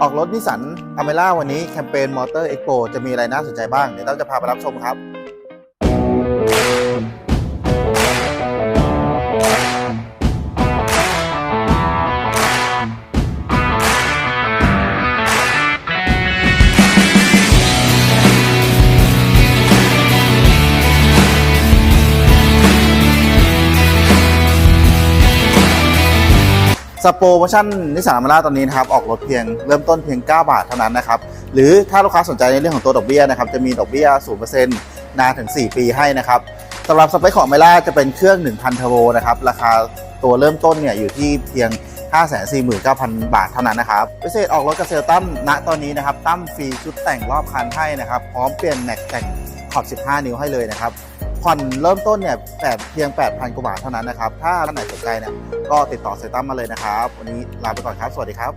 ออกรถนิสสันอเมล่าวันนี้แคมเปญมอเตอร์เอ็กโปจะมีอะไรน่าสนใจบ้าง เดี๋ยวเราจะพาไปรับชมครับ สโปรโมชั่นนิสสันอเมร่าตอนนี้นะครับออกรถเพียงเริ่มต้นเพียง 9 บาทเท่านั้นนะครับหรือถ้าลูกค้าสนใจในเรื่องของตัวดอกเบี้ยนะครับจะมีดอกเบี้ย 0%นานถึง 4 ปีให้นะครับสำหรับสเปคของเมล่าจะเป็นเครื่อง 1,000เทอร์โบนะครับราคาตัวเริ่มต้นเนี่ยอยู่ที่เพียง 549,000 บาทเท่านั้นนะครับพิเศษออกรถกับเซลตั้มณตอนนี้นะครับตั้มฟรีชุดแต่งรอบคันให้นะครับพร้อมเปลี่ยนแม็กแต่งขอบ 15 นิ้วให้เลยนะครับ ผ่อนเริ่มต้นเนี่ยแปดเพียง 8,000 กว่าบาทเท่านั้นนะครับ ถ้าท่านไหนสนใจเนี่ยก็ติดต่อเซตั้มมาเลยนะครับ วันนี้ลาไปก่อนครับ สวัสดีครับ